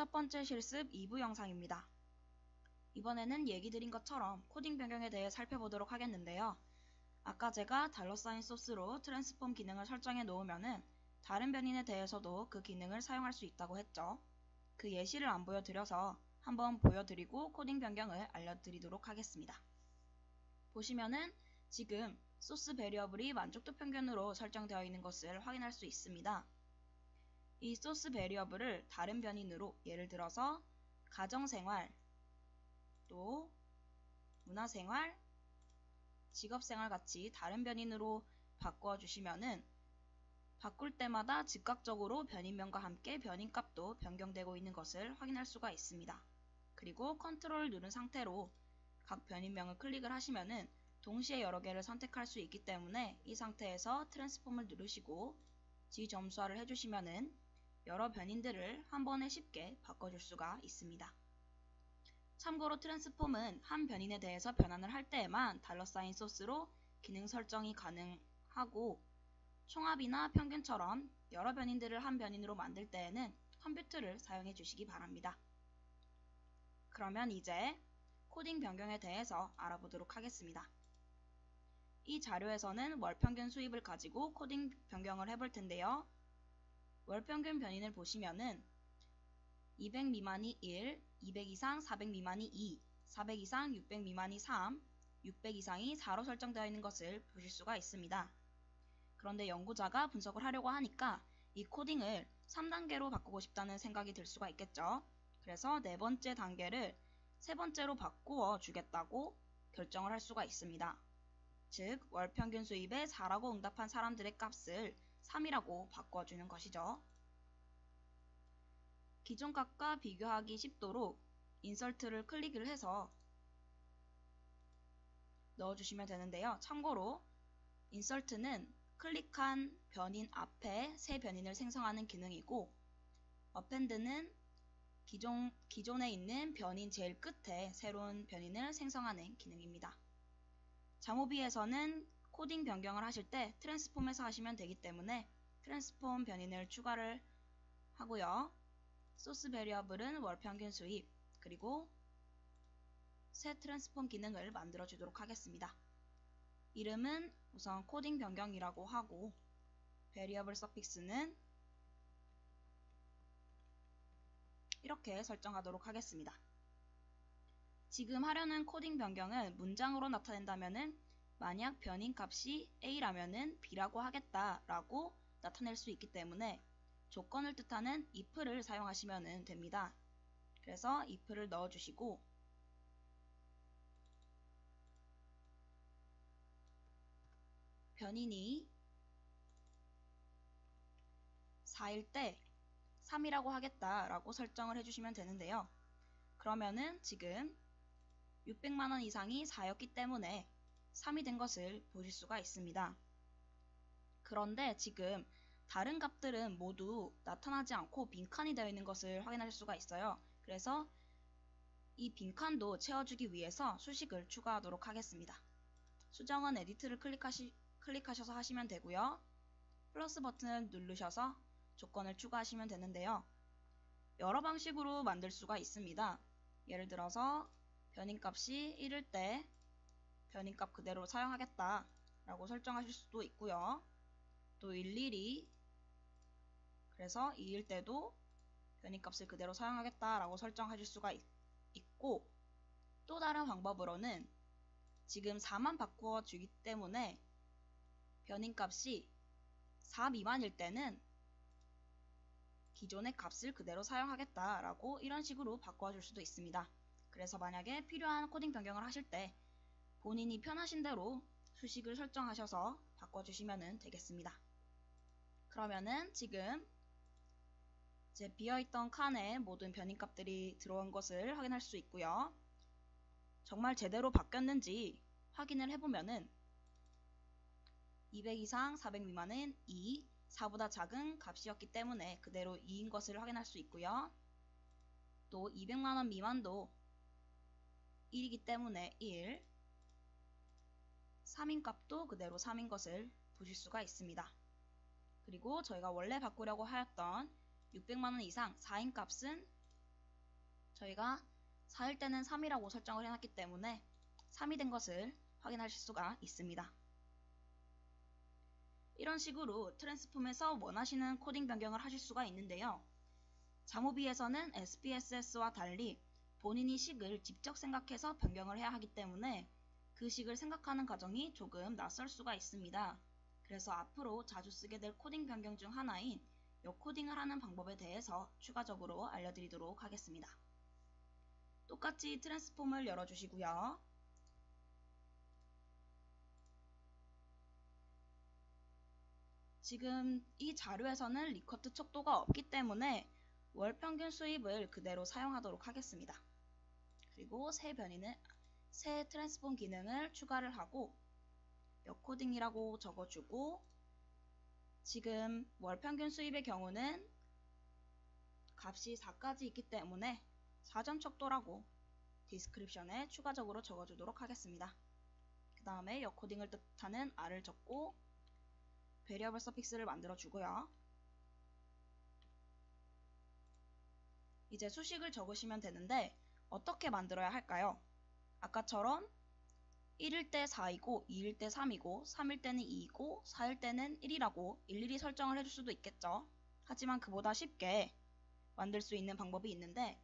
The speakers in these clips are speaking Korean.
첫 번째 실습 2부 영상입니다. 이번에는 얘기 드린 것처럼 코딩 변경에 대해 살펴보도록 하겠는데요. 아까 제가 달러 사인 소스로 트랜스폼 기능을 설정해 놓으면은 다른 변인에 대해서도 그 기능을 사용할 수 있다고 했죠. 그 예시를 안 보여드려서 한번 보여드리고 코딩 변경을 알려드리도록 하겠습니다. 보시면은 지금 소스 베리어블이 만족도 평균으로 설정되어 있는 것을 확인할 수 있습니다. 이 소스 베리어블을 다른 변인으로 예를 들어서 가정생활, 또 문화생활, 직업생활 같이 다른 변인으로 바꿔 주시면은 바꿀 때마다 즉각적으로 변인명과 함께 변인값도 변경되고 있는 것을 확인할 수가 있습니다. 그리고 컨트롤 누른 상태로 각 변인명을 클릭을 하시면은 동시에 여러 개를 선택할 수 있기 때문에 이 상태에서 트랜스폼을 누르시고 지점수화를 해주시면은 여러 변인들을 한 번에 쉽게 바꿔줄 수가 있습니다. 참고로 트랜스폼은 한 변인에 대해서 변환을 할 때에만 달러 사인 소스로 기능 설정이 가능하고 총합이나 평균처럼 여러 변인들을 한 변인으로 만들 때에는 컴퓨터를 사용해 주시기 바랍니다. 그러면 이제 코딩 변경에 대해서 알아보도록 하겠습니다. 이 자료에서는 월 평균 수입을 가지고 코딩 변경을 해볼 텐데요. 월평균 변인을 보시면은 200 미만이 1, 200 이상 400 미만이 2, 400 이상 600 미만이 3, 600 이상이 4로 설정되어 있는 것을 보실 수가 있습니다. 그런데 연구자가 분석을 하려고 하니까 이 코딩을 3단계로 바꾸고 싶다는 생각이 들 수가 있겠죠. 그래서 네 번째 단계를 세 번째로 바꾸어 주겠다고 결정을 할 수가 있습니다. 즉, 월평균 수입에 4라고 응답한 사람들의 값을 3이라고 바꿔주는 것이죠. 기존 값과 비교하기 쉽도록 인설트를 클릭을 해서 넣어주시면 되는데요. 참고로 인설트는 클릭한 변인 앞에 새 변인을 생성하는 기능이고 append는 기존, 기존에 있는 변인 제일 끝에 새로운 변인을 생성하는 기능입니다. 자모비에서는 코딩 변경을 하실 때 트랜스폼에서 하시면 되기 때문에 트랜스폼 변인을 추가를 하고요. 소스 베리어블은 월 평균 수입 그리고 새 트랜스폼 기능을 만들어 주도록 하겠습니다. 이름은 우선 코딩 변경이라고 하고 베리어블 서픽스는 이렇게 설정하도록 하겠습니다. 지금 하려는 코딩 변경은 문장으로 나타낸다면은 만약 변인 값이 a라면은 b라고 하겠다라고 나타낼 수 있기 때문에 조건을 뜻하는 if를 사용하시면 됩니다. 그래서 if를 넣어주시고 변인이 4일 때 3이라고 하겠다라고 설정을 해주시면 되는데요. 그러면은 지금 600만원 이상이 4였기 때문에 3이 된 것을 보실 수가 있습니다. 그런데 지금 다른 값들은 모두 나타나지 않고 빈칸이 되어 있는 것을 확인하실 수가 있어요. 그래서 이 빈칸도 채워주기 위해서 수식을 추가하도록 하겠습니다. 수정은 에디트를 클릭하시, 클릭하셔서 하시면 되고요. 플러스 버튼을 누르셔서 조건을 추가하시면 되는데요. 여러 방식으로 만들 수가 있습니다. 예를 들어서 변인값이 1일 때 변인값 그대로 사용하겠다 라고 설정하실 수도 있고요. 또 일일이 그래서 2일 때도 변인값을 그대로 사용하겠다 라고 설정하실 수가 있, 있고 또 다른 방법으로는 지금 4만 바꾸어 주기 때문에 변인값이 4 미만일 때는 기존의 값을 그대로 사용하겠다라고 이런 식으로 바꿔줄 수도 있습니다. 그래서 만약에 필요한 코딩 변경을 하실 때 본인이 편하신 대로 수식을 설정하셔서 바꿔주시면 되겠습니다. 그러면은 지금 이제 비어있던 칸에 모든 변인값들이 들어온 것을 확인할 수 있고요. 정말 제대로 바뀌었는지 확인을 해보면은 200 이상 400 미만은 2, 4보다 작은 값이었기 때문에 그대로 2인 것을 확인할 수 있고요. 또 200만원 미만도 1이기 때문에 1, 3인 값도 그대로 3인 것을 보실 수가 있습니다. 그리고 저희가 원래 바꾸려고 하였던 600만원 이상 4인 값은 저희가 4일 때는 3이라고 설정을 해놨기 때문에 3이 된 것을 확인하실 수가 있습니다. 이런 식으로 트랜스폼에서 원하시는 코딩 변경을 하실 수가 있는데요. 자모비에서는 SPSS와 달리 본인이 식을 직접 생각해서 변경을 해야 하기 때문에 그 식을 생각하는 과정이 조금 낯설 수가 있습니다. 그래서 앞으로 자주 쓰게 될 코딩 변경 중 하나인 역코딩을 하는 방법에 대해서 추가적으로 알려드리도록 하겠습니다. 똑같이 트랜스폼을 열어주시고요. 지금 이 자료에서는 리커트 척도가 없기 때문에 월 평균 수입을 그대로 사용하도록 하겠습니다. 그리고 새 변이는 새 트랜스폼 기능을 추가를 하고 역코딩이라고 적어주고 지금 월 평균 수입의 경우는 값이 4까지 있기 때문에 사전 척도라고 디스크립션에 추가적으로 적어주도록 하겠습니다. 그 다음에 역코딩을 뜻하는 R을 적고 베리어블 서픽스를 만들어 주고요. 이제 수식을 적으시면 되는데 어떻게 만들어야 할까요? 아까처럼 1일 때 4이고 2일 때 3이고 3일 때는 2이고 4일 때는 1이라고 일일이 설정을 해줄 수도 있겠죠. 하지만 그보다 쉽게 만들 수 있는 방법이 있는데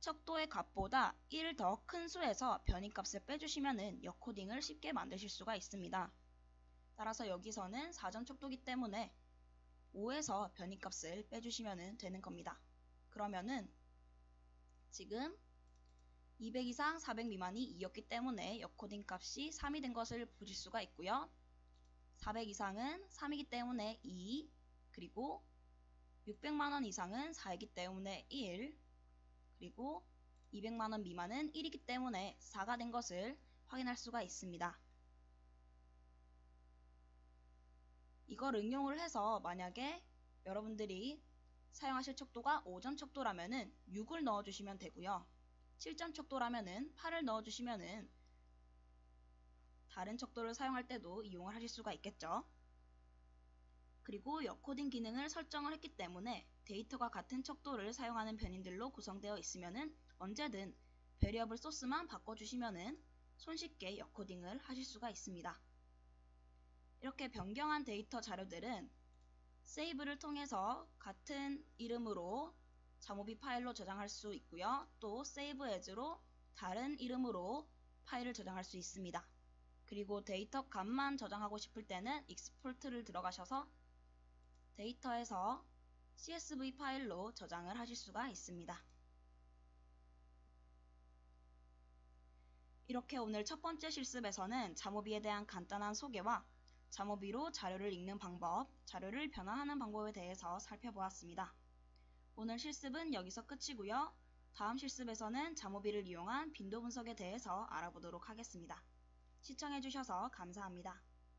척도의 값보다 1 더 큰 수에서 변이값을 빼주시면 역코딩을 쉽게 만드실 수가 있습니다. 따라서 여기서는 사전 척도기 때문에 5에서 변이값을 빼주시면 되는 겁니다. 그러면은 지금 200 이상 400 미만이 2였기 때문에 역코딩 값이 3이 된 것을 보실 수가 있고요. 400 이상은 3이기 때문에 2 그리고 600만원 이상은 4이기 때문에 1 그리고 200만원 미만은 1이기 때문에 4가 된 것을 확인할 수가 있습니다. 이걸 응용을 해서 만약에 여러분들이 사용하실 척도가 5점 척도라면 은 6을 넣어주시면 되고요. 7점 척도라면은 8을 넣어주시면은 다른 척도를 사용할 때도 이용을 하실 수가 있겠죠. 그리고 역코딩 기능을 설정을 했기 때문에 데이터가 같은 척도를 사용하는 변인들로 구성되어 있으면은 언제든 베리어블 소스만 바꿔주시면은 손쉽게 역코딩을 하실 수가 있습니다. 이렇게 변경한 데이터 자료들은 세이브를 통해서 같은 이름으로 자모비 파일로 저장할 수 있고요. 또 세이브 에즈로 다른 이름으로 파일을 저장할 수 있습니다. 그리고 데이터 값만 저장하고 싶을 때는 익스포트를 들어가셔서 데이터에서 CSV 파일로 저장을 하실 수가 있습니다. 이렇게 오늘 첫 번째 실습에서는 자모비에 대한 간단한 소개와 자모비로 자료를 읽는 방법, 자료를 변화하는 방법에 대해서 살펴보았습니다. 오늘 실습은 여기서 끝이고요. 다음 실습에서는 자모비를 이용한 빈도 분석에 대해서 알아보도록 하겠습니다. 시청해주셔서 감사합니다.